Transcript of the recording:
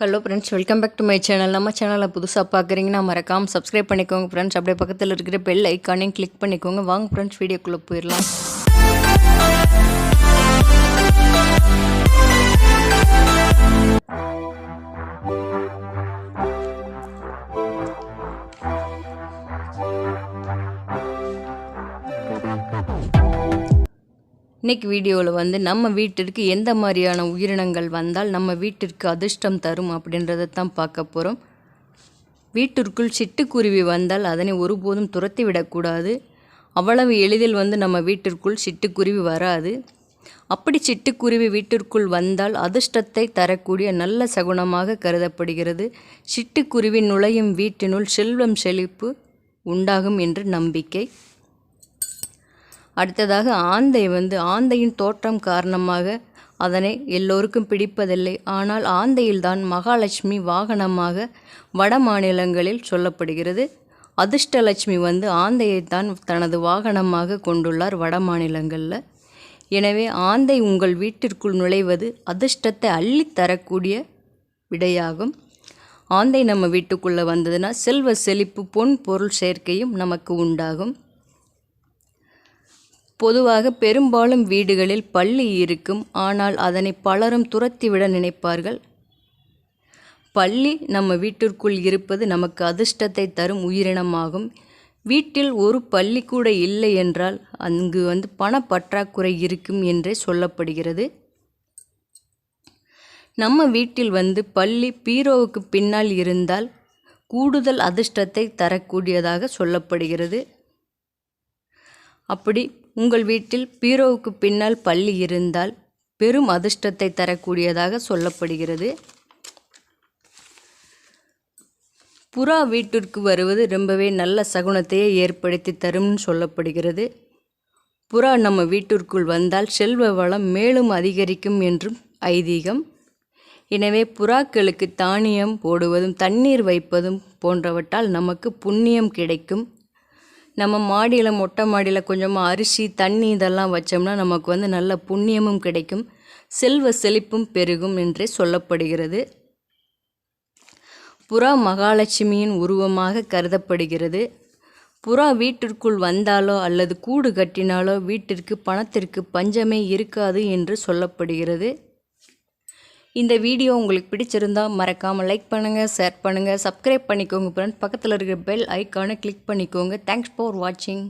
Hello friends welcome back to my channel நம்ம சேனலை புதுசாக பார்க்குறீங்கன்னா மறக்காமல் சப்ஸ்கிரைப் பண்ணிக்கோங்க ஃப்ரெண்ட்ஸ் அப்படியே பக்கத்தில் இருக்கிற பெல் ஐக்கானையும் கிளிக் பண்ணிக்கோங்க. வாங்க ஃப்ரெண்ட்ஸ் வீடியோக்குள்ளே போயிடலாம். இன்னைக்கு வீடியோவில் வந்து நம்ம வீட்டிற்கு எந்த மாதிரியான உயிரினங்கள் வந்தால் நம்ம வீட்டிற்கு அதிர்ஷ்டம் தரும் அப்படின்றத தான் பார்க்க போகிறோம் வீட்டிற்குள் சிட்டுக்குருவி வந்தால் அதனை ஒருபோதும் துரத்தி விடக்கூடாது அவ்வளவு எளிதில் வந்து நம்ம வீட்டிற்குள் சிட்டுக்குருவி வராது. அப்படி சிட்டுக்குருவி வீட்டிற்குள் வந்தால் அதிர்ஷ்டத்தை தரக்கூடிய நல்ல சகுனமாக கருதப்படுகிறது. சிட்டுக்குருவி நுழையும் வீட்டினுள் செல்வம் செழிப்பு உண்டாகும் என்று நம்பிக்கை. அடுத்ததாக ஆந்தை வந்து ஆந்தையின் தோற்றம் காரணமாக அதனை எல்லோருக்கும் பிடிப்பதில்லை. ஆனால் ஆந்தையில்தான் மகாலட்சுமி வாகனமாக வட மாநிலங்களில் சொல்லப்படுகிறது. அதிர்ஷ்டலட்சுமி வந்து ஆந்தையைத்தான் தனது வாகனமாக கொண்டுள்ளார் வட மாநிலங்களில். எனவே ஆந்தை உங்கள் வீட்டிற்குள் நுழைவது அதிர்ஷ்டத்தை அள்ளித் தரக்கூடிய விடையாகும். ஆந்தை நம்ம வீட்டுக்குள்ளே வந்ததுன்னா செல்வ செழிப்பு பொன் பொருள் சேர்க்கையும் நமக்கு உண்டாகும். பொதுவாக பெரும்பாலும் வீடுகளில் பள்ளி இருக்கும் ஆனால் அதனை பலரும் துரத்திவிட நினைப்பார்கள். பள்ளி நம்ம வீட்டிற்குள் இருப்பது நமக்கு அதிர்ஷ்டத்தை தரும் உயிரினமாகும். வீட்டில் ஒரு பள்ளி கூட இல்லை என்றால் அங்கு வந்து பணப்பற்றாக்குறை இருக்கும் என்றே சொல்லப்படுகிறது. நம்ம வீட்டில் வந்து பள்ளி பீரோவுக்கு பின்னால் இருந்தால் கூடுதல் அதிர்ஷ்டத்தை தரக்கூடியதாக சொல்லப்படுகிறது. அப்படி உங்கள் வீட்டில் பீரோவுக்கு பின்னால் பள்ளி இருந்தால் பெரும் அதிர்ஷ்டத்தை தரக்கூடியதாக சொல்லப்படுகிறது. புறா வீட்டிற்கு வருவது ரொம்பவே நல்ல சகுனத்தையே ஏற்படுத்தி தரும்னு சொல்லப்படுகிறது. புறா நம்ம வீட்டிற்குள் வந்தால் செல்வ வளம் மேலும் அதிகரிக்கும் என்றும் ஐதீகம். எனவே புறாக்களுக்கு தானியம் போடுவதும் தண்ணீர் வைப்பதும் போன்றவற்றால் நமக்கு புண்ணியம் கிடைக்கும். நம்ம மாடியில் மொட்டை மாடியில் கொஞ்சமாக அரிசி தண்ணி இதெல்லாம் வச்சோம்னா நமக்கு வந்து நல்ல புண்ணியமும் கிடைக்கும். செல்வ செழிப்பும் பெருகும் என்றே சொல்லப்படுகிறது. புறா மகாலட்சுமியின் உருவமாக கருதப்படுகிறது. புறா வீட்டிற்குள் வந்தாலோ அல்லது கூடு கட்டினாலோ வீட்டிற்கு பணத்திற்கு பஞ்சமே இருக்காது என்று சொல்லப்படுகிறது. இந்த வீடியோ உங்களுக்கு பிடிச்சிருந்தா மறக்காமல் லைக் பண்ணுங்கள் ஷேர் பண்ணுங்கள் சப்ஸ்கிரைப் பண்ணிக்கோங்க ஃப்ரெண்ட்ஸ் பக்கத்தில் இருக்கிற பெல் ஐக்கானை கிளிக் பண்ணிக்கோங்க. தேங்க்ஸ் ஃபார் வாட்சிங்